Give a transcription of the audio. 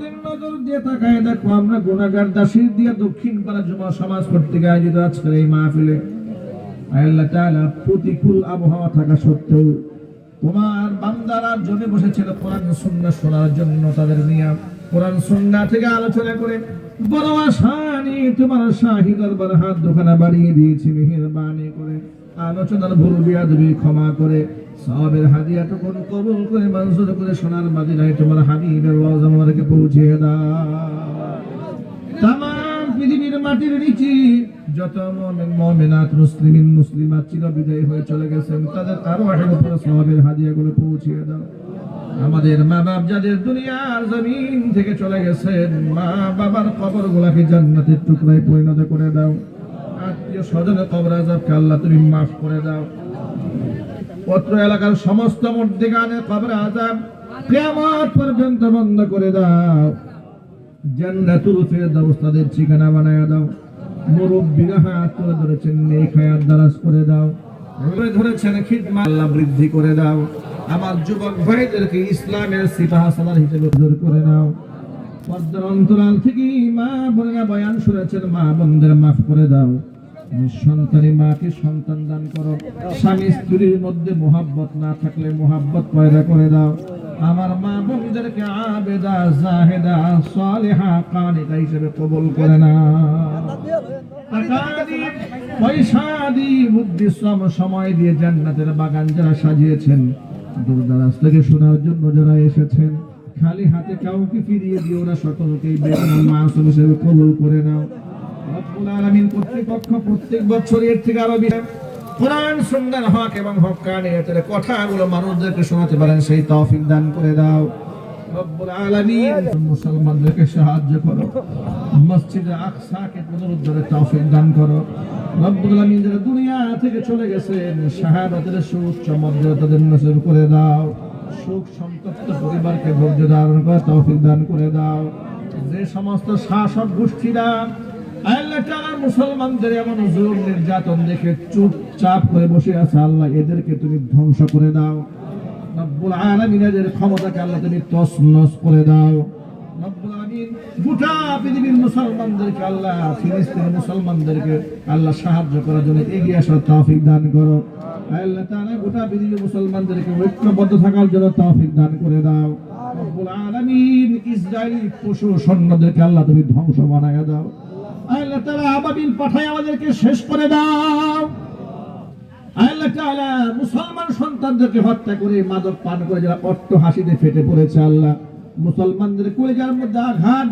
রহমতের নজর দিয়ে তাকায়, দেখো আমরা গুণাগার দাসীর দিয়ে দক্ষিণ পাড়া জমা সমাজ কর্তৃক আয়োজিত আজকের এই মাহফিলে। আল্লাহ তাআলা প্রতিকূল আবহাওয়া থাকা সত্ত্বেও তোমার বান্দারা জমে বসেছিল কোরআন সুন্নাহ শোনার জন্য তাদের নিয়ে। কোরআন সুন্নাহ থেকে আলোচনা করে বড় আশা নিয়ে তোমার শাহী দরবার হাত দোকানা বাড়িয়ে দিয়েছি, মেহেরবানি করে। আলোচনার ভুল বিয়াদবি ক্ষমা করে। সবের হাদিয়াটুকুন কবুল করে মঞ্জুর করে সোনার মাদিনায় তোমার হাবিবের রওজা মোবারকে পৌঁছে দাও। তাম পৃথিবীর মাটির নিচে যত মুমিন, মুমিনাত, মুসলিমিন, মুসলিমাত চির বিদায় হয়ে চলে গেছেন, তাদের আরও আহের উপরে সওয়াবের হাদিয়াগুলো পৌঁছিয়ে দাও। আমাদের মা বাপ যাদের দুনিয়ার জমিন থেকে চলে গেছেন মা বাবার কবর গুলাকে জান্নাতের টুকরায় পরিণত করে দাও। আত্মীয় স্বজনের কবর আজাবকে আল্লাহ তুমি মাফ করে দাও। পত্র এলাকার সমস্ত মধ্যিগানের কবর আজাব কিয়ামত পর্যন্ত বন্ধ করে দাও। জান্নাতুল ফেরদাউস তাদের ঠিকানা বানায় দাও। মুরব্বিরা হাত করে ধরেছেন, নেক হায়াত দারাজ করে দাও। ধরে ধরেছেন, খিদমা আল্লাহ বৃদ্ধি করে দাও। আমার যুবক ভাইদেরকে ইসলামের সিপাহ সালার হিসেবে হুজুর করে নাও। পর্দার অন্তরাল থেকে মা বোনেরা বয়ান শুনেছেন, মা বোনদের মাফ করে দাও। নিঃসন্তানী মাকে সন্তান দান করো। স্বামী স্ত্রীর মধ্যে মোহাব্বত না থাকলে মোহাব্বত পয়দা করে দাও। আমার মা বোনদেরকে আবেদা, জাহেদা, সালেহা কানিকা হিসেবে কবুল করে না পয়সা দিয়ে বুদ্ধি শ্রম সময় দিয়ে জান্নাতের বাগান যারা সাজিয়েছেন, দূরদারাজ থেকে শোনার জন্য যারা এসেছেন, খালি হাতে কাউকে ফিরিয়ে দিও না, সকলকেই বেতন মাসুম হিসেবে কবুল করে নাও। প্রত্যেক বছর এর থেকে সুন্দর হক এবং হক্কানিয়তের কথাগুলো মানুষদেরকে শোনাতে পারেন, সেই দান করে দাও। মুসলমানদেরকে সাহায্য করো। দান করো। যারা দুনিয়া থেকে চলে গেছেন, শাহাদাতের সুউচ্চ মর্যাদা তাদের নসিব করে দাও। সুখ, সন্তপ্ত পরিবারকে ধৈর্য ধারণ করে তৌফিক দান করে দাও। যে সমস্ত শাসক গোষ্ঠীরা মুসলমানদের এমন নির্যাতন দেখে চুপচাপ করে বসে আছে। আল্লাহ এদেরকে তুমি ধ্বংস করে দাও। এদের ক্ষমতাকে তুমি করে দাও। গোটা পৃথিবীর মুসলমানদেরকে আল্লাহ মুসলমানদেরকে আল্লাহ সাহায্য করার জন্য এগিয়ে দান করো। গোটা মুসলমানদেরকে ঐক্যবদ্ধ থাকার জন্য তৌফিক দান করে দাও। আলামিন ইসরায়েলি পশু সৈন্যদেরকে আল্লাহ তুমি ধ্বংস বানায় দাও। আল্লাহ তাআলা আবাবিল পাঠায় আমাদেরকে শেষ করে দাও। আল্লাহ তাআলা মুসলমান সন্তানদেরকে হত্যা করে মাদক পান করে, যারা অট্ট হাসিতে ফেটে পড়েছে আল্লাহ। মুসলমানদের কলেজার মধ্যে আঘাত